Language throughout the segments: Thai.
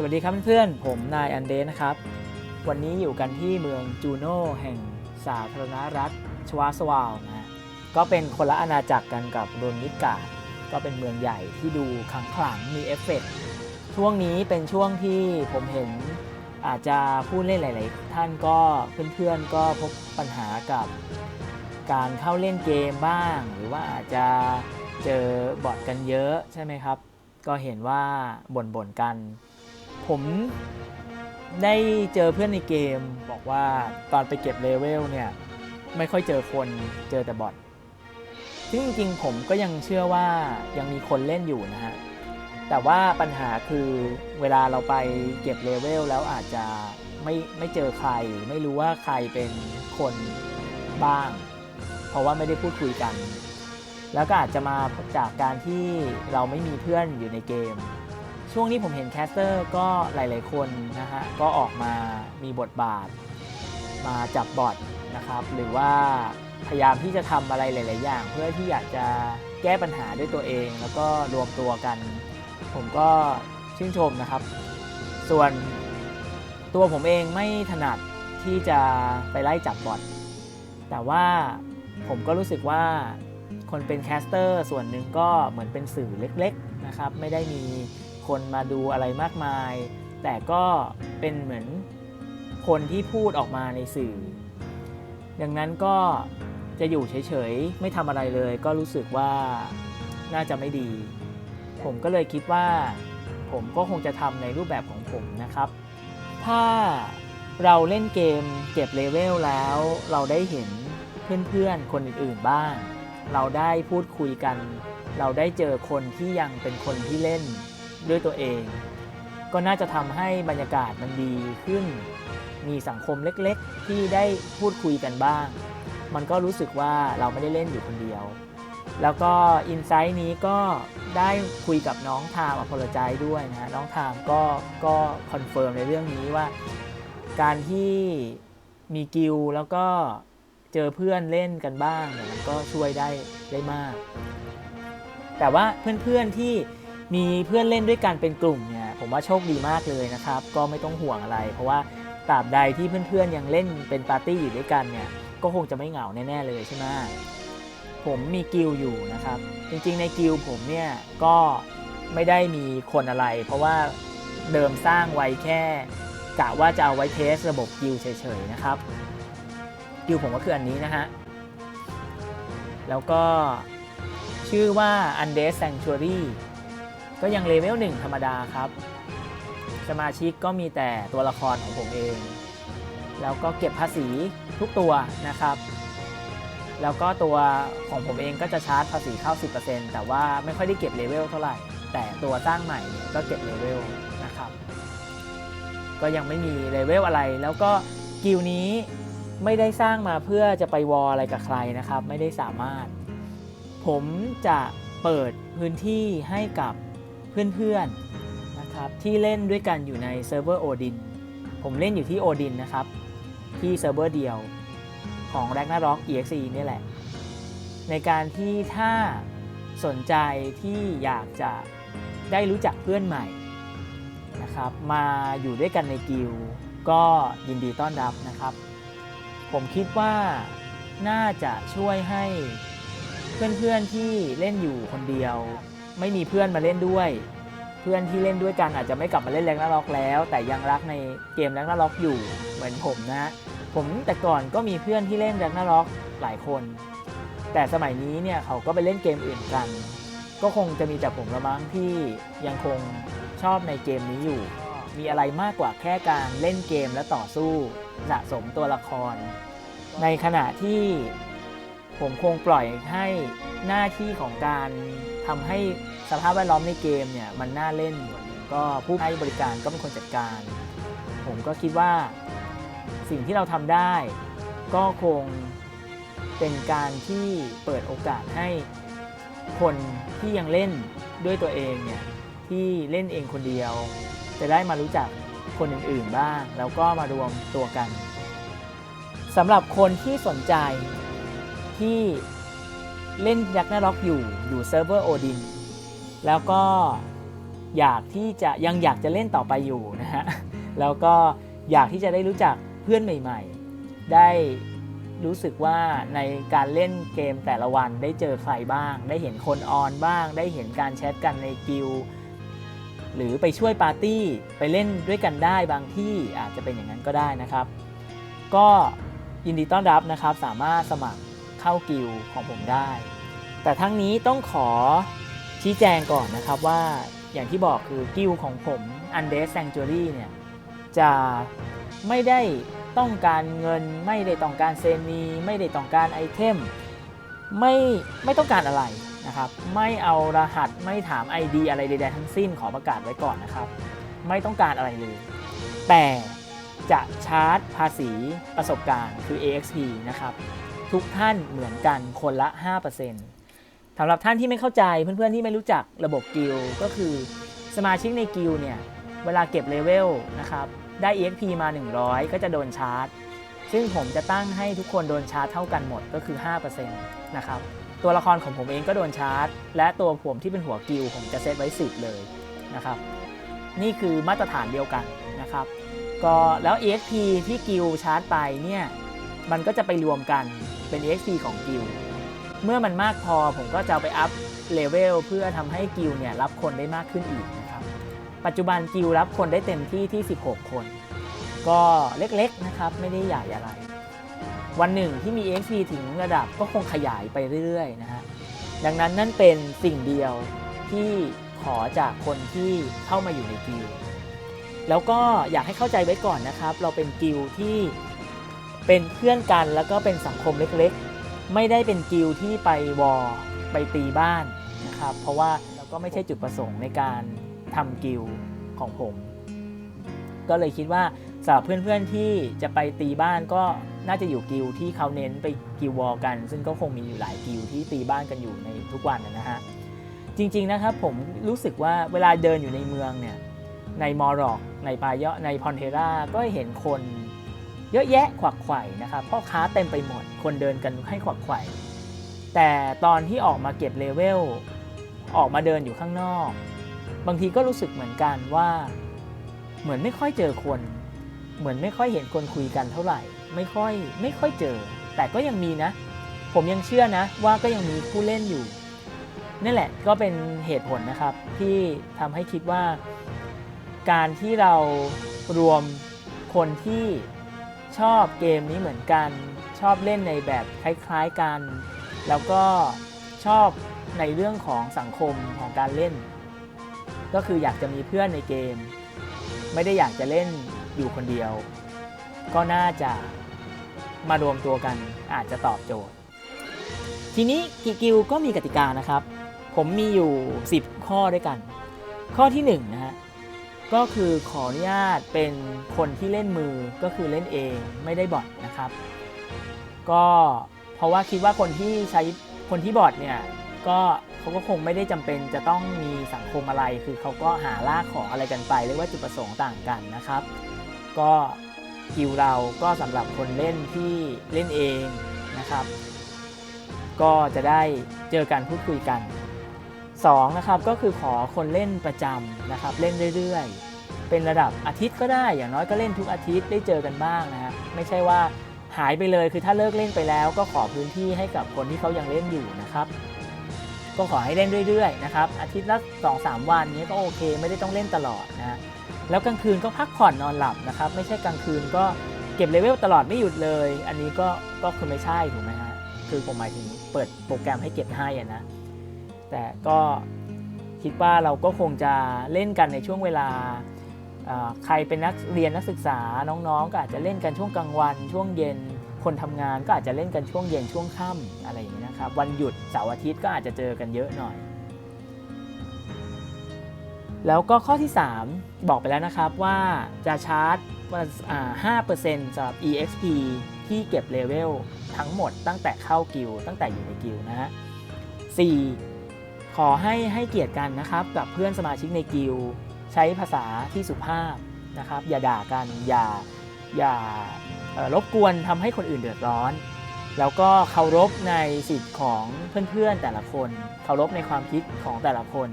สวัสดีครับเพื่อนๆ ผมนายอันเดสนะครับ วันนี้อยู่กันที่เมืองจูโน่แห่งสาธารณรัฐชวาสวาลนะก็เป็นคนละอาณาจักรกันกับโรนิกาก็เป็นเมืองใหญ่ที่ดูขังขลังมีเอฟเฟกต์ช่วงนี้เป็นช่วงที่ผมเห็นอาจจะผู้เล่นหลาย ๆ ท่านก็เพื่อนๆก็พบปัญหากับการเข้าเล่นเกมบ้าง หรือว่าอาจจะเจอบอทกันเยอะใช่ไหมครับ ก็เห็นว่าบ่นๆกัน ผมได้เจอเพื่อนในเกมบอกว่าตอนไปเก็บเลเวลเนี่ย ไม่ค่อยเจอคนเจอแต่บอทซึ่งจริงๆผมก็ยังเชื่อว่ายังมีคนเล่นอยู่นะฮะ แต่ว่าปัญหาคือเวลาเราไปเก็บเลเวลแล้วอาจจะไม่ไม่เจอใคร ไม่รู้ว่าใครเป็นคนบ้าง เพราะว่าไม่ได้พูดคุยกัน แล้วก็อาจจะมาจากการที่เราไม่มีเพื่อนอยู่ในเกม ช่วงนี้ผมเห็นแคสเตอร์ก็หลาย ๆ คนนะฮะก็ออกมามีบทบาท มาจับบอทนะครับ หรือว่าพยายามที่จะทำอะไรหลาย ๆ อย่าง เพื่อที่อยากจะแก้ปัญหาด้วยตัวเอง แล้วก็รวมตัวกัน ผมก็ชื่นชมนะครับ ส่วนตัวผมเองไม่ถนัดที่จะไปไล่จับบอทแต่ว่าผมก็รู้สึกว่าคนเป็นแคสเตอร์ส่วนหนึ่งก็เหมือนเป็นสื่อเล็ก ๆ นะครับ ไม่ได้มี คนมาดูอะไรมากมาย แต่ก็เป็นเหมือนคนที่พูดออกมาในสื่อ ดังนั้นก็จะอยู่เฉยๆ ไม่ทำอะไรเลย ก็รู้สึกว่าน่าจะไม่ดี ผมก็เลยคิดว่า ผมก็คงจะทำในรูปแบบของผมนะครับ ถ้าเราเล่นเกมเก็บเลเวลแล้ว เราได้เห็นเพื่อนๆ คนอื่นๆบ้าง เราได้พูดคุยกัน เราได้เจอคนที่ยังเป็นคนที่เล่น ด้วยตัวเอง ก็น่าจะทำให้บรรยากาศมันดีขึ้น มีสังคมเล็กๆ ที่ได้พูดคุยกันบ้าง มันก็รู้สึกว่าเราไม่ได้เล่นอยู่คนเดียว แล้วก็อินไซต์นี้ก็ได้คุยกับน้องทามอพอลใจด้วยนะน้องทามก็ก็คอนเฟิร์มในเรื่องนี้ว่า การที่มีกิลแล้วก็เจอเพื่อนเล่นกันบ้างเนี่ยมันก็ช่วยได้ได้มาก แต่ว่าเพื่อนๆที่ มีเพื่อนเล่นด้วยกันเป็นกลุ่มเนี่ยผมว่าโชคดีมากเลยนะครับ ก็ไม่ต้องห่วงอะไร เพราะว่าตราบใดที่เพื่อนๆยังเล่นเป็นปาร์ตี้อยู่ด้วยกันเนี่ยก็คงจะไม่เหงาแน่ๆเลยใช่ไหมผมมีกิลอยู่นะครับ จริงๆในกิลผมเนี่ยก็ไม่ได้มีคนอะไร เพราะว่าเดิมสร้างไว้แค่กะว่าจะเอาไว้เทสระบบกิลเฉยๆนะครับกิลผมก็คืออันนี้นะฮะแล้วก็ชื่อว่า Undead Sanctuary ก็ยังเลเวล1ธรรมดาครับ สมาชิกก็มีแต่ตัวละครของผมเอง แล้วก็เก็บภาษีทุกตัวนะครับ แล้วก็ตัวของผมเองก็จะชาร์จภาษีเข้า 10%แต่ว่าไม่ค่อยได้เก็บเลเวลเท่าไหร่ แต่ตัวสร้างใหม่ก็เก็บเลเวลนะครับ ก็ยังไม่มีเลเวลอะไร แล้วก็กิลนี้ไม่ได้สร้างมาเพื่อจะไปวอลอะไรกับใครนะครับ ไม่ได้สามารถ ผมจะเปิดพื้นที่ให้กับ เพื่อนๆนะครับที่เล่นด้วยกันอยู่ในเซิร์ฟเวอร์โอดินผมเล่นอยู่ที่โอดินนะครับ ที่เซิร์ฟเวอร์เดียวของ Ragnarok EXE นี่แหละ ในการที่ถ้าสนใจที่อยากจะได้รู้จักเพื่อนใหม่นะครับมาอยู่ด้วยกันในกิลก็ยินดีต้อนรับนะครับ ผมคิดว่าน่าจะช่วยให้เพื่อนๆที่เล่นอยู่คนเดียว ไม่มีเพื่อนมาเล่นด้วย เพื่อนที่เล่นด้วยกันอาจจะไม่กลับมาเล่นแรงนาร็อกแล้ว แต่ยังรักในเกมแรงนาร็อกอยู่เหมือนผมนะ ผมแต่ก่อนก็มีเพื่อนที่เล่นแรงนาร็อกหลายคน แต่สมัยนี้เนี่ยเขาก็ไปเล่นเกมอื่นกัน ก็คงจะมีแต่ผมละมั้งที่ยังคงชอบในเกมนี้อยู่ มีอะไรมากกว่าแค่การเล่นเกมและต่อสู้สะสมตัวละคร ในขณะที่ผมคงปล่อยให้หน้าที่ของการ ทำให้สภาพแวดล้อมในเกมเนี่ยมันน่าเล่นก็ผู้ให้บริการก็เป็นคนจัดการ ผมก็คิดว่าสิ่งที่เราทำได้ ก็คงเป็นการที่เปิดโอกาสให้คนที่ยังเล่นด้วยตัวเองเนี่ยที่เล่นเองคนเดียว จะได้มารู้จักคนอื่นๆบ้าง แล้วก็มารวมตัวกันสำหรับคนที่สนใจที่ เล่นยักษ์นาร็อกอยู่อยู่เซิร์ฟเวอร์โอดินแล้วก็อยากที่จะยังอยากจะเล่นต่อไปอยู่นะฮะแล้วก็อยากที่จะได้รู้จักเพื่อนใหม่ ๆ ได้รู้สึกว่าในการเล่นเกมแต่ละวันได้เจอใครบ้าง ได้เห็นคนออนบ้าง ได้เห็นการแชทกันในกิลหรือไปช่วยปาร์ตี้ไปเล่นด้วยกันได้บางที่อาจจะเป็นอย่างนั้นก็ได้นะครับ ก็ยินดีต้อนรับนะครับสามารถสมัคร เข้ากิลของผมได้ แต่ทั้งนี้ต้องขอชี้แจงก่อนนะครับว่าอย่างที่บอกคือกิลของผม u n d e s Sanctuary เนี่ยจะไม่ได้ต้องการเงินไม่ได้ต้องการเซนีไม่ได้ต้องการไอเทมไม่ไม่ต้องการอะไรนะครับไม่เอารหัสไม่ถาม ID อะไรใดๆทั้งสิ้นขอประกาศไว้ก่อนนะครับ ไม่ต้องการอะไรเลย แต่จะชาร์จภาษีประสบการณ์คือ AXP นะครับ ทุกท่านเหมือนกันคนละ 5%สำหรับท่านที่ไม่เข้าใจเพื่อนๆที่ไม่รู้จักระบบกิลก็คือสมาชิกในกิลเนี่ย เวลาเก็บเลเวลนะครับ ได้ EXP มา 100 ก็จะโดนชาร์จ ซึ่งผมจะตั้งให้ทุกคนโดนชาร์จเท่ากันหมดก็คือ 5%นะครับตัวละครของผมเองก็โดนชาร์จ และตัวผมที่เป็นหัวกิลผมจะเซตไว้ 10 เลยนะครับ นี่คือมาตรฐานเดียวกันนะครับ ก็แล้ว EXP ที่กิลชาร์จไปเนี่ย มันก็จะไปรวมกัน เป็น EXP ของกิลเมื่อมันมากพอผมก็จะไปอัพเลเวลเพื่อทำให้กิลเนี่ยรับคนได้มากขึ้นอีกนะครับ ปัจจุบันกิลรับคนได้เต็มที่ที่ 16 คน ก็เล็กๆนะครับไม่ได้ใหญ่อะไร วันหนึ่งที่มี EXP ถึงระดับก็คงขยายไปเรื่อยๆนะฮะ ดังนั้นนั่นเป็นสิ่งเดียวที่ขอจากคนที่เข้ามาอยู่ในกิลแล้วก็อยากให้เข้าใจไว้ก่อนนะครับ เราเป็นกิลที่ เป็นเพื่อนกันแล้วก็เป็นสังคมเล็กๆ ไม่ได้เป็นกิลที่ไปวอไปตีบ้านนะครับ เพราะว่าเราก็ไม่ใช่จุดประสงค์ในการทำกิลของผม ก็เลยคิดว่าสำหรับเพื่อนๆที่จะไปตีบ้านก็น่าจะอยู่กิลที่เขาเน้นไปกิลวอลกัน ซึ่งก็คงมีอยู่หลายกิลที่ตีบ้านกันอยู่ในทุกวันนะฮะจริงๆนะครับผมรู้สึกว่าเวลาเดินอยู่ในเมืองเนี่ยในมอร็อกในปายะในพอนเทราก็เห็นคน เยอะแยะขวักไข่นะครับพ่อค้าเต็มไปหมด คนเดินกันให้ขวักไข่แต่ตอนที่ออกมาเก็บเลเวลออกมาเดินอยู่ข้างนอก บางทีก็รู้สึกเหมือนกันว่า เหมือนไม่ค่อยเจอคน เหมือนไม่ค่อยเห็นคนคุยกันเท่าไหร่ ไม่ค่อยไม่ค่อยเจอ แต่ก็ยังมีนะ ผมยังเชื่อนะว่าก็ยังมีผู้เล่นอยู่นี่แหละก็เป็นเหตุผลนะครับที่ทำให้คิดว่า การที่เรารวมคนที่ ชอบเกมนี้เหมือนกัน ชอบเล่นในแบบคล้ายๆกัน แล้วก็ชอบในเรื่องของสังคมของการเล่น ก็คืออยากจะมีเพื่อนในเกม ไม่ได้อยากจะเล่นอยู่คนเดียว ก็น่าจะมารวมตัวกันอาจจะตอบโจทย์ ทีนี้กิกิลก็มีกติกานะครับ ผมมีอยู่ 10 ข้อด้วยกัน ข้อที่1นนะฮะ ก็คือขออนุญาตเป็นคนที่เล่นมือก็คือเล่นเองไม่ได้บอทนะครับ ก็เพราะว่าคิดว่าคนที่ใช้คนที่บอทเนี่ยก็เขาก็คงไม่ได้จำเป็นจะต้องมีสังคมอะไร คือเขาก็หาล่าของอะไรกันไป เรียกว่าจุดประสงค์ต่างกันนะครับ ก็กิวเราก็สำหรับคนเล่นที่เล่นเองนะครับ ก็จะได้เจอกันพูดคุยกัน2นะครับก็คือขอคนเล่นประจำนะครับเล่นเรื่อยๆ เป็นระดับอาทิตย์ก็ได้ อย่างน้อยก็เล่นทุกอาทิตย์ได้เจอกันบ้างนะฮะไม่ใช่ว่าหายไปเลยคือถ้าเลิกเล่นไปแล้ว ก็ขอพื้นที่ให้กับคนที่เขายังเล่นอยู่นะครับ ก็ขอให้เล่นเรื่อยๆนะครับอาทิตย์ละ2อสวันนี้ก็โอเค ไม่ได้ต้องเล่นตลอดนะแล้วกลางคืนก็พักผ่อนนอนหลับนะครับไม่ใช่กลางคืนก็เก็บเลเวลตลอดไม่หยุดเลย อันนี้ก็ก็คือไม่ใช่ถูกไหมฮะคือผมหมายถึงเปิดโปรแกรมให้เก็บให้อะนะ แต่ก็คิดว่าเราก็คงจะเล่นกันในช่วงเวลา ใครเป็นนักเรียนนักศึกษาน้องๆ ก็อาจจะเล่นกันช่วงกลางวัน ช่วงเย็นคนทำงานก็อาจจะเล่นกันช่วงเย็นช่วงค่ำอะไรอย่างนี้นะครับวันหยุดเสาร์อาทิตย์ก็อาจจะเจอกันเยอะหน่อย แล้วก็ข้อที่ 3 บอกไปแล้วนะครับว่าจะชาร์จว่า5%สำหรับ EXP ที่เก็บเลเวลทั้งหมดตั้งแต่เข้ากิลตั้งแต่อยู่ในกิลนะฮะ 4. ขอให้ให้เกียรติกันนะครับกับเพื่อนสมาชิกในกิล ใช้ภาษาที่สุภาพนะครับ อย่าด่ากัน อย่าอย่ารบกวนทำให้คนอื่นเดือดร้อน แล้วก็เคารพในสิทธิ์ของเพื่อนๆแต่ละคน เคารพในความคิดของแต่ละคน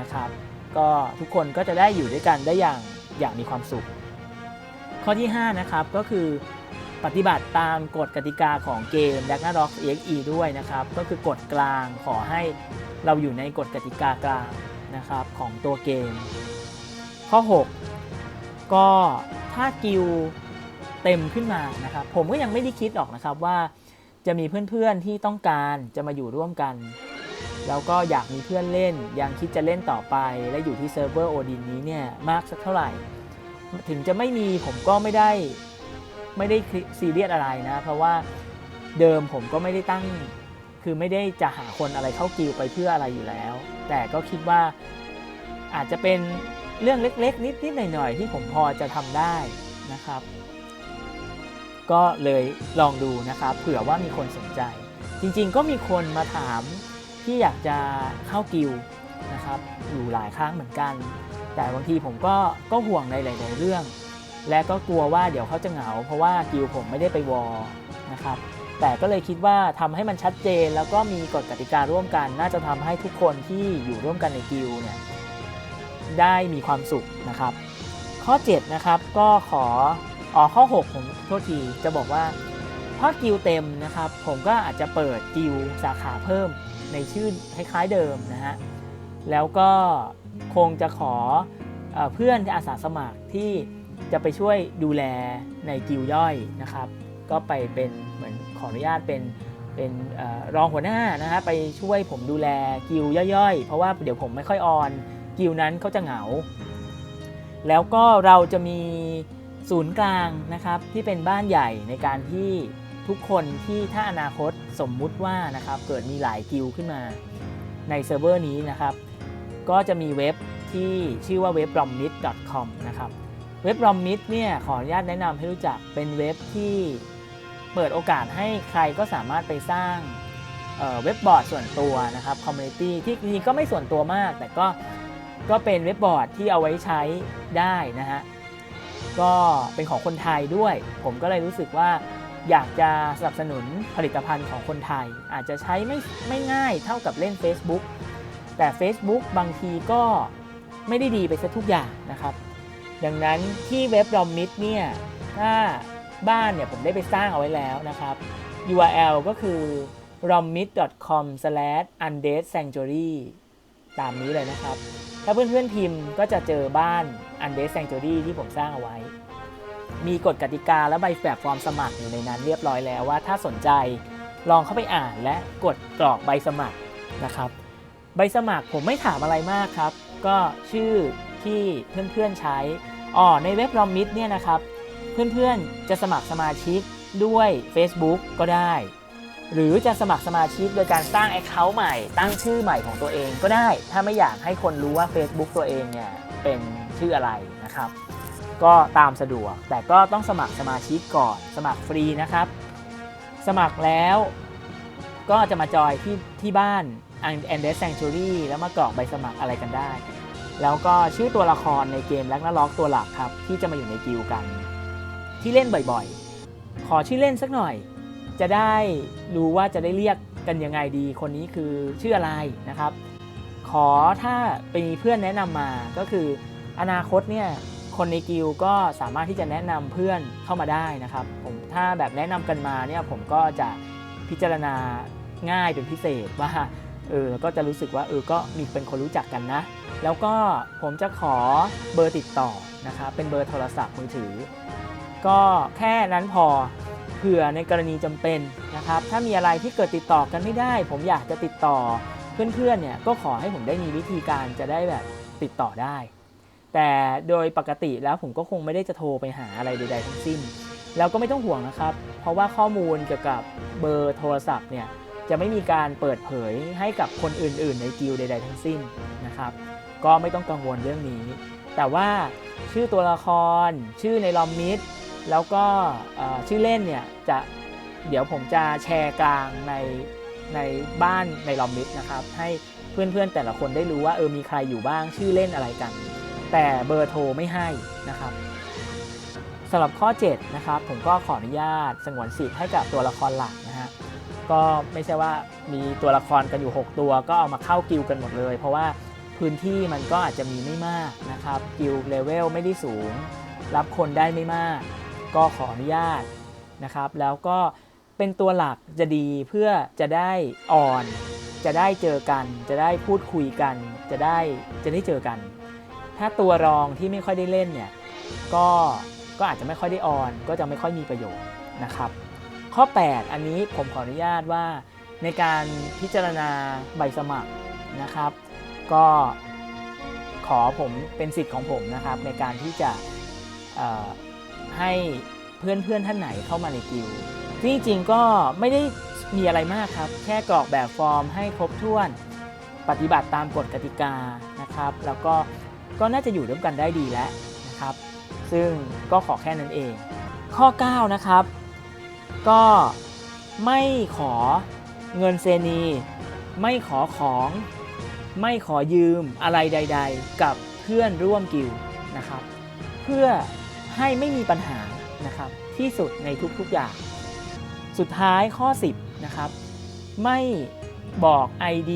นะครับ ก็ทุกคนก็จะได้อยู่ด้วยกันได้อย่างอย่างมีความสุข ข้อที่ 5 นะครับก็คือปฏิบัติตามกฎกติกาของเกม d a g n a r o k EXE ด้วยนะครับ ก็คือกฎกลางขอให้เราอยู่ในกฎกติกากลาง นะครับของตัวเกม ข้อ 6 ก็ถ้ากิลเต็มขึ้นมานะครับ ผมก็ยังไม่ได้คิดหรอกนะครับว่าจะมีเพื่อนๆที่ต้องการจะมาอยู่ร่วมกัน แล้วก็อยากมีเพื่อนเล่น ยังคิดจะเล่นต่อไป และอยู่ที่เซิร์ฟเวอร์โอดินนี้เนี่ยมากสักเท่าไหร่ ถึงจะไม่มีผมก็ไม่ได้ไม่ได้ซีเรียสอะไรนะ เพราะว่าเดิมผมก็ไม่ได้ตั้ง คือไม่ได้จะหาคนอะไรเข้ากิลไปเพื่ออะไรอยู่แล้ว แต่ก็คิดว่าอาจจะเป็นเรื่องเล็กๆ นิดๆหน่อยๆ ที่ผมพอจะทำได้นะครับ ก็เลยลองดูนะครับ เผื่อว่ามีคนสนใจ จริงๆก็มีคนมาถามที่อยากจะเข้ากิลนะครับอยู่หลายครั้งเหมือนกัน แต่บางทีผมก็ก็ห่วงในหลาย ๆ เรื่อง และก็กลัวว่าเดี๋ยวเขาจะเหงา เพราะว่ากิลผมไม่ได้ไปวอลนะครับ แต่ก็เลยคิดว่าทำให้มันชัดเจน แล้วก็มีกฎกติการ่วมกัน น่าจะทำให้ทุกคนที่อยู่ร่วมกันในกิลเนี่ยได้มีความสุขนะครับ ข้อ7นะครับก็ขออ๋อข้อ 6 ผมโทษทีจะบอกว่าถ้ากิลเต็มนะครับ ผมก็อาจจะเปิดกิลสาขาเพิ่มในชื่อคล้ายๆเดิมนะฮะแล้วก็คงจะขอเออเพื่อนอาสาสมัครที่จะไปช่วยดูแลในกิลย่อยนะครับ ก็ไปเป็นเหมือน ขออนุญาตเป็นเป็นอรองหัวหน้านะฮะไปช่วยผมดูแลกิลย่อยๆ เพราะว่าเดี๋ยวผมไม่ค่อยออนกิลนั้นเขาจะเหงา แล้วก็เราจะมีศูนย์กลางนะครับที่เป็นบ้านใหญ่ในการที่ทุกคนที่ถ้าอนาคตสมมุติว่านะครับเกิดมีหลายกิลขึ้นมาในเซิร์ฟเวอร์นี้นะครับ ก็จะมีเว็บที่ชื่อว่าเว็บ r o m m i t c o m นะครับเว็บ r o m m i t เนี่ยขออนุญาตแนะนำให้รู้จักเป็นเว็บที่ เปิดโอกาสให้ใครก็สามารถไปสร้างเเว็บบอร์ดส่วนตัวนะครับคอมมูนิตี้ที่จริงก็ไม่ส่วนตัวมาก แต่ก็ก็เป็นเว็บบอร์ดที่เอาไว้ใช้ได้นะฮะก็เป็นของคนไทยด้วย ผมก็เลยรู้สึกว่าอยากจะสนับสนุนผลิตภัณฑ์ของคนไทย อาจจะใช้ไม่ไม่ง่ายเท่ากับเล่น Facebook แต่ Facebook บางทีก็ไม่ได้ดีไปซะทุกอย่างนะครับ ดังนั้นที่เว็บ r o m m i t เนี่ยถ้า บ้านเนี่ยผมได้ไปสร้างเอาไว้แล้วนะครับ URL ก็คือ r o m m i t c o m u n d e a d sanctuary ตามนี้เลยนะครับ ถ้าเพื่อนๆพิมพ์ก็จะเจอบ้าน u n d e a d Sanctuary ที่ผมสร้างเอาไว้ มีกฎกติกาและใบแบบฟอร์มสมัครอยู่ในนั้นเรียบร้อยแล้วว่าถ้าสนใจลองเข้าไปอ่านและกดกรอกใบสมัครนะครับ ใบสมัครผมไม่ถามอะไรมากครับ ก็ชื่อที่เพื่อนๆใช้อ๋อในเว็บรอมมิดเนี่ยนะครับ เพื่อนๆ จะสมัครสมาชิกด้วย Facebook ก็ได้ หรือจะสมัครสมาชิกโดยการสร้าง Account ใหม่ ตั้งชื่อใหม่ของตัวเองก็ได้ ถ้าไม่อยากให้คนรู้ว่า Facebook ตัวเองเนี่ยเป็นชื่ออะไรนะครับ ก็ตามสะดวก แต่ก็ต้องสมัครสมาชิกก่อน สมัครฟรีนะครับ สมัครแล้วก็จะมาจอยที่ที่บ้าน a n d e s Sanctuary แล้วมากรอกใบสมัครอะไรกันได้ แล้วก็ชื่อตัวละครในเกมแล็กนาล็อกตัวหลักครับ ที่จะมาอยู่ในกิลกัน ที่เล่นบ่อยๆ ขอชื่อเล่นสักหน่อย จะได้รู้ว่าจะได้เรียกกันยังไงดี คนนี้คือชื่ออะไรนะครับ ขอถ้าเป็นเพื่อนแนะนำมาก็คือ อนาคตเนี่ยคนในกิลก็สามารถที่จะแนะนำเพื่อนเข้ามาได้นะครับ ผมถ้าแบบแนะนำกันมาเนี่ยผมก็จะพิจารณาง่ายเป็นพิเศษว่าเออก็จะรู้สึกว่าเออก็มีเป็นคนรู้จักกันนะ แล้วก็ผมจะขอเบอร์ติดต่อนะครับเป็นเบอร์โทรศัพท์มือถือ ก็แค่นั้นพอเผื่อในกรณีจำเป็นนะครับ ถ้ามีอะไรที่เกิดติดต่อกันไม่ได้ ผมอยากจะติดต่อเพื่อนๆเนี่ยก็ขอให้ผมได้มีวิธีการจะได้แบบติดต่อได้ แต่โดยปกติแล้วผมก็คงไม่ได้จะโทรไปหาอะไรใดๆทั้งสิ้น แล้วก็ไม่ต้องห่วงนะครับ เพราะว่าข้อมูลเกี่ยวกับเบอร์โทรศัพท์เนี่ยจะไม่มีการเปิดเผยให้กับคนอื่น ๆ ในกิลใด ๆ ทั้งสิ้นนะครับ ก็ไม่ต้องกังวลเรื่องนี้ แต่ว่าชื่อตัวละคร ชื่อในลอมมิด แล้วก็ชื่อเล่นเนี่ยจะเดี๋ยวผมจะแชร์กลางในในบ้านในลอมมิดนะครับให้เพื่อนๆแต่ละคนได้รู้ว่าเออมีใครอยู่บ้างชื่อเล่นอะไรกัน แต่เบอร์โทรไม่ให้นะครับสำหรับข้อ7นะครับผมก็ขออนุญาตสงวนสิทธิ์ให้กับตัวละครหลักนะฮะก็ไม่ใช่ว่ามีตัวละครกันอยู่ 6 ตัวก็เอามาเข้ากิลกันหมดเลย เพราะว่าพื้นที่มันก็อาจจะมีไม่มากนะครับกิลเลเวลไม่ได้สูง รับคนได้ไม่มาก ก็ขออนุญาตนะครับ แล้วก็เป็นตัวหลักจะดีเพื่อจะได้อ่อน จะได้เจอกัน จะได้พูดคุยกัน จะได้จะได้เจอกัน ถ้าตัวรองที่ไม่ค่อยได้เล่นเนี่ยก็ก็อาจจะไม่ค่อยได้อ่อน ก็จะไม่ค่อยมีประโยชน์นะครับ ข้อ 8 อันนี้ผมขออนุญาตว่าในการพิจารณาใบสมัครนะครับ ก็ขอผมเป็นสิทธิ์ของผมนะครับในการที่จะ ให้เพื่อนๆท่านไหนเข้ามาในกิลด์ที่จริงก็ไม่ได้มีอะไรมากครับ แค่กรอกแบบฟอร์มให้ครบถ้วน ปฏิบัติตามกฎกติกานะครับ แล้วก็ก็น่าจะอยู่ร่วมกันได้ดีแล้วนะครับ ซึ่งก็ขอแค่นั้นเอง ข้อ 9 นะครับ ก็ไม่ขอเงินเซนี ไม่ขอของไม่ขอยืมอะไรใด ๆ กับเพื่อนร่วมกิลนะครับ เพื่อ ให้ไม่มีปัญหานะครับที่สุดในทุกๆอย่าง สุดท้ายข้อ 10นะครับไม่บอก ID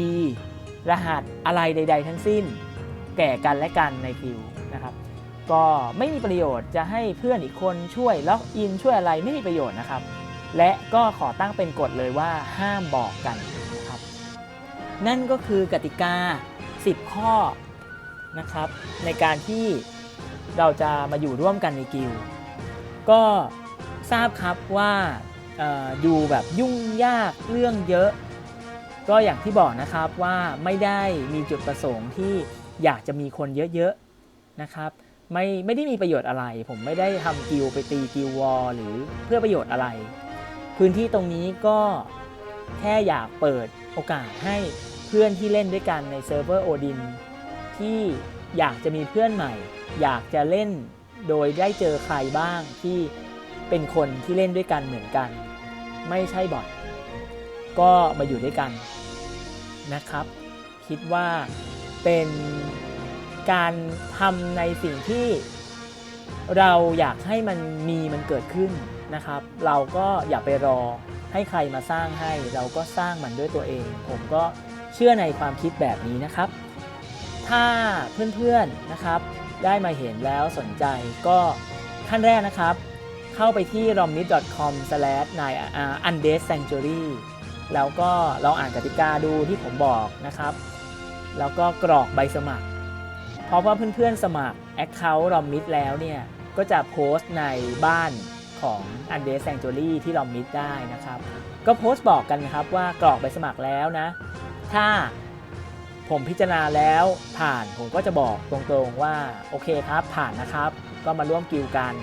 รหัสอะไรใด ๆ ทั้งสิ้น แก่กันและกันในกิลด์นะครับก็ไม่มีประโยชน์จะให้เพื่อนอีกคนช่วยล็อกอินช่วยอะไรไม่มีประโยชน์นะครับ และก็ขอตั้งเป็นกฎเลยว่าห้ามบอกกันนะครับ นั่นก็คือกติกา 10 ข้อนะครับในการที่ เราจะมาอยู่ร่วมกันในกิลก็ทราบครับว่าอ่อดูแบบยุ่งยากเรื่องเยอะ ก็อย่างที่บอกนะครับว่าไม่ได้มีจุดประสงค์ที่อยากจะมีคนเยอะๆนะครับไม่ไม่ได้มีประโยชน์อะไร ผมไม่ได้ทำกิลไปตีกิลวอลหรือเพื่อประโยชน์อะไร พื้นที่ตรงนี้ก็แค่อยากเปิดโอกาสให้เพื่อนที่เล่นด้วยกันในเซิร์ฟเวอร์โอดินที่ อยากจะมีเพื่อนใหม่ อยากจะเล่นโดยได้เจอใครบ้างที่เป็นคนที่เล่นด้วยกันเหมือนกัน ไม่ใช่บอทก็มาอยู่ด้วยกันนะครับ คิดว่าเป็นการทำในสิ่งที่เราอยากให้มันมีมันเกิดขึ้นนะครับ เราก็อย่าไปรอให้ใครมาสร้างให้ เราก็สร้างมันด้วยตัวเอง ผมก็เชื่อในความคิดแบบนี้นะครับ ถ้าเพื่อนๆนะครับ ได้มาเห็นแล้วสนใจก็ขั้นแรกนะครับ เข้าไปที่ romit.com/undead-sanctuary แล้วก็ลองอ่านกติกาดูที่ผมบอกนะครับ แล้วก็กรอกใบสมัคร เพราะว่าเพื่อนๆสมัคร Account Romit แล้วเนี่ย ก็จะโพสต์ในบ้านของ Undead Sanctuary ที่ Romit ได้นะครับ ก็โพสต์บอกกันนะครับว่ากรอกใบสมัครแล้วนะ ถ้า ผมพิจารณาแล้วผ่านผมก็จะบอกตรงๆว่าโอเคครับ ผ่านนะครับ ก็มาร่วมกิลกัน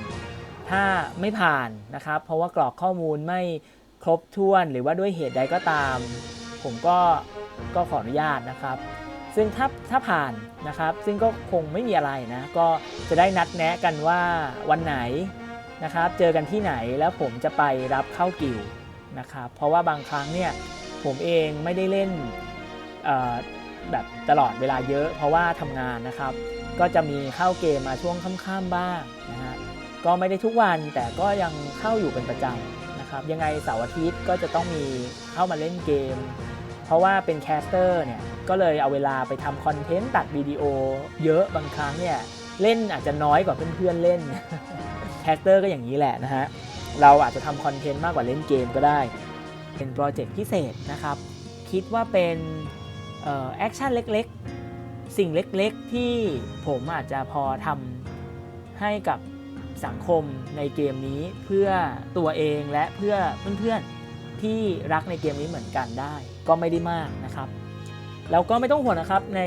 ถ้าไม่ผ่านนะครับ เพราะว่ากรอกข้อมูลไม่ครบถ้วนหรือว่าด้วยเหตุใดก็ตาม ผมก็ก็ขออนุญาตนะครับ ซึ่งถ้าถ้าผ่านนะครับ ซึ่งก็คงไม่มีอะไรนะ ก็จะได้นัดแนะกันว่าวันไหนนะครับ เจอกันที่ไหนแล้วผมจะไปรับเข้ากิลด์นะครับ เพราะว่าบางครั้งเนี่ยผมเองไม่ได้เล่น แบบตลอดเวลาเยอะ เพราะว่าทำงานนะครับ ก็จะมีเข้าเกมมาช่วงค่ำๆบ้างนะฮะก็ไม่ได้ทุกวันแต่ก็ยังเข้าอยู่เป็นประจำนะครับยังไงเสาร์อาทิตย์ก็จะต้องมีเข้ามาเล่นเกม เพราะว่าเป็นแคสเตอร์เนี่ยก็เลยเอาเวลาไปทำคอนเทนต์ตัดวิดีโอ เยอะบางครั้งเนี่ยเล่นอาจจะน้อยกว่าเพื่อนๆเล่นแคสเตอร์ก็อย่างนี้แหละนะฮะเราอาจจะทำคอนเทนต์มากกว่าเล่นเกมก็ได้ เป็นโปรเจกต์พิเศษนะครับ คิดว่าเป็น แอคชั่นเล็กๆ สิ่งเล็กๆ ที่ผมอาจจะพอทำให้กับสังคมในเกมนี้เพื่อตัวเองและเพื่อเพื่อนๆที่รักในเกมนี้เหมือนกันได้ ก็ไม่ได้มากนะครับแล้วก็ไม่ต้องห่วงนะครับใน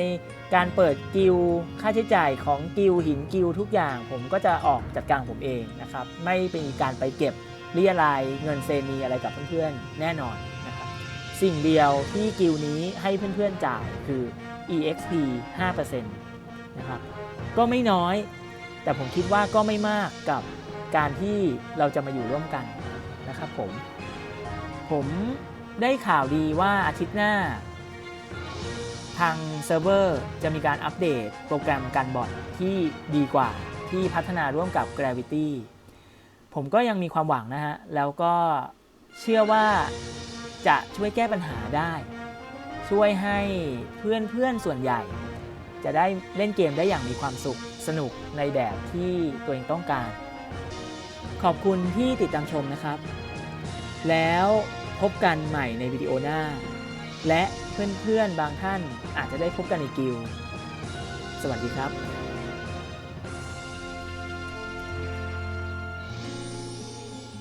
การเปิดกิลค่าใช้จ่ายของกิลหินกิลทุกอย่าง ผมก็จะออกจัดการผมเองนะครับ ไม่เป็นการไปเก็บเรียรายเงินเซนีอะไรกับเพื่อนๆแน่นอน สิ่งเดียวที่กิลด์นี้ให้เพื่อนๆจ่ายคือ EXP 5%นะครับ ก็ไม่น้อย แต่ผมคิดว่าก็ไม่มากกับการที่เราจะมาอยู่ร่วมกันนะครับผม ผมได้ข่าวดีว่าอาทิตย์หน้า ทางเซิร์ฟเวอร์จะมีการอัปเดตโปรแกรมการบอทที่ดีกว่าที่พัฒนาร่วมกับ Gravity ผมก็ยังมีความหวังนะฮะ แล้วก็เชื่อว่า จะช่วยแก้ปัญหาได้ ช่วยให้เพื่อนๆส่วนใหญ่ จะได้เล่นเกมได้อย่างมีความสุขสนุกในแบบที่ตัวเองต้องการ ขอบคุณที่ติดตามชมนะครับ แล้วพบกันใหม่ในวิดีโอหน้า และเพื่อนๆบางท่านอาจจะได้พบกันในกิลสวัสดีครับ